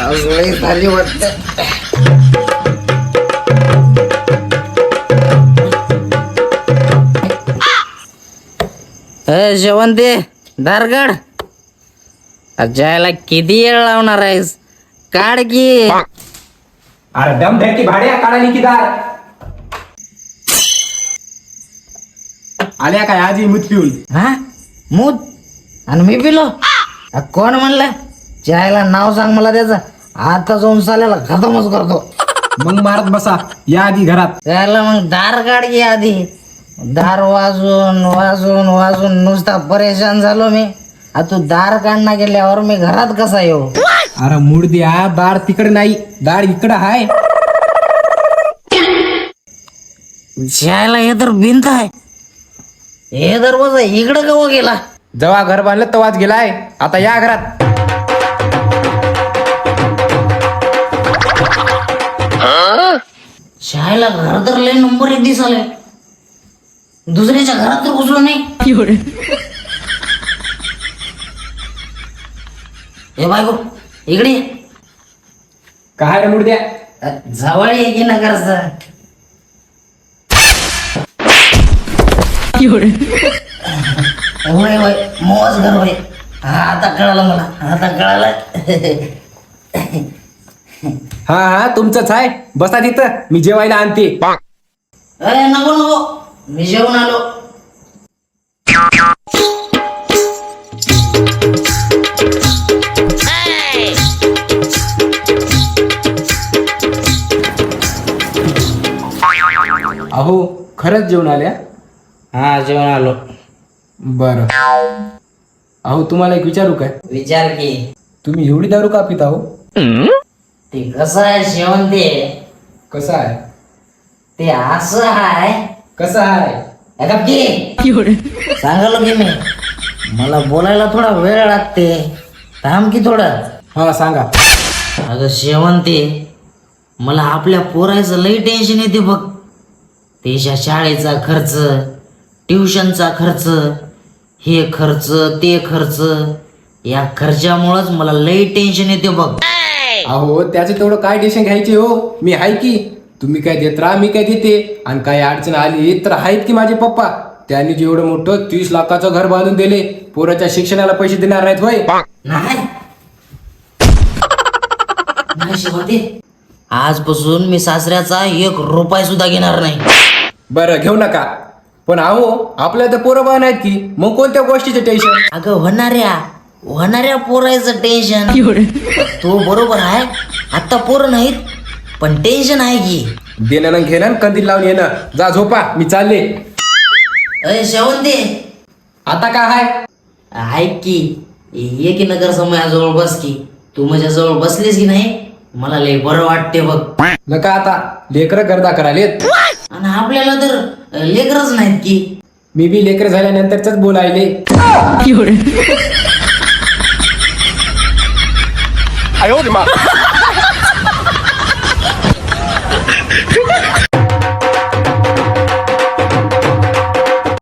आज लई झाली वाटत जेवण दे दारगड जायला किती वेळ लावणार आहेस? काढ की. अरे दम धक्की भाड्या काढाली की दार? आल्या काय? आजी मूत पिऊन. हा? मूत? आणि मी पिलो? अ, कोण म्हणलं? जायला नाव सांग मला त्याचं. आता जाऊन चालेला खतमच करतो. मग मारत बसा. या आधी घरात. त्याला मग दार काढ की आधी. दार वाजून वाजून वाजून नुसता परेशान झालो मी. आ तू दार काढणं गेल्यावर मी घरात कसा येऊ? अरे मूड द्या दार तिकडे नाही. दार इकडे हाय. जायला हे तर भिंत आहे. हे दरवाजा इकडं कवा गेला? जेव्हा घर बांधलं तेव्हाच गेलाय. आता या घरात. शाळेला घर तर लय नंबर एक दिसाले दुसऱ्याच्या घरात तर घुसलो नाही. हे बायको इकडे. काय रे मूड द्या अ, जवळ ये की नगरचा? होय होय. मोज घर होय. हा आता कळालं मला. आता कळालं. हा हा तुमचंच आहे बसा तिथं. मी जेवायला आणते. अरे नको नको. मी जेवून आलो. अहो खरंच जेवण आल्या? हा जेवण आलो. बर. अहो तुम्हाला एक विचारू काय? विचार की. तुम्ही एवढी दारू का पिता हो? ते कसं आहे जेवण ते कसं आहे? ते असं आहे. कसं आहे? ऐका की सांगालो की मी. मला बोलायला थोडा वेळ लागते. थांब की थोडं. हा सांगा. अगं शेवण ते मला आपल्या पोरायचं लई टेन्शन येते बघ. त्याच्या शाळेचा खर्च ट्युशनचा खर्च हे खर्च ते खर्च या खर्चामुळंच मला लई टेन्शन येते बघ. अहो त्याचं तेवढं काय टेन्शन घ्यायचे हो? मी आहे की. तुम्ही काय देत राहा मी काय देते. आणि काही अडचण आली तर आहेत की माझे पप्पा. त्यांनी जेवढं मोठं तीस लाखाचं घर बांधून दिले पोराच्या शिक्षणाला पैसे देणार नाहीत होय. नाही. नाही शेवंती आजपासून मी सासऱ्याचा एक रुपया सुद्धा घेणार नाही. बरं घेऊ नका. पण अहो आपल्या तर पोरं बाळ नाहीत की? मग कोणत्या गोष्टीचे टेन्शन अगं होणाऱ्या होणाऱ्या पोरायचं टेन्शन तो बरोबर आहे आता पोरं नाहीत पण टेन्शन आहे की. देणं घेणं कंदील लावून येणं. जा झोपा मी चालले. अरे शेवंती. आता काय आहे ऐक की ये की नगर समयाजवळ बस की. तू माझ्या जवळ बसलीस की नाही? मला लय बरं वाटते बघ. नका आता. लेकरं गर्दा करालेत आणि आपल्याला तर लेकरच नाहीत की. मी बी लेकर झाल्यानंतरच बोलायले. आयो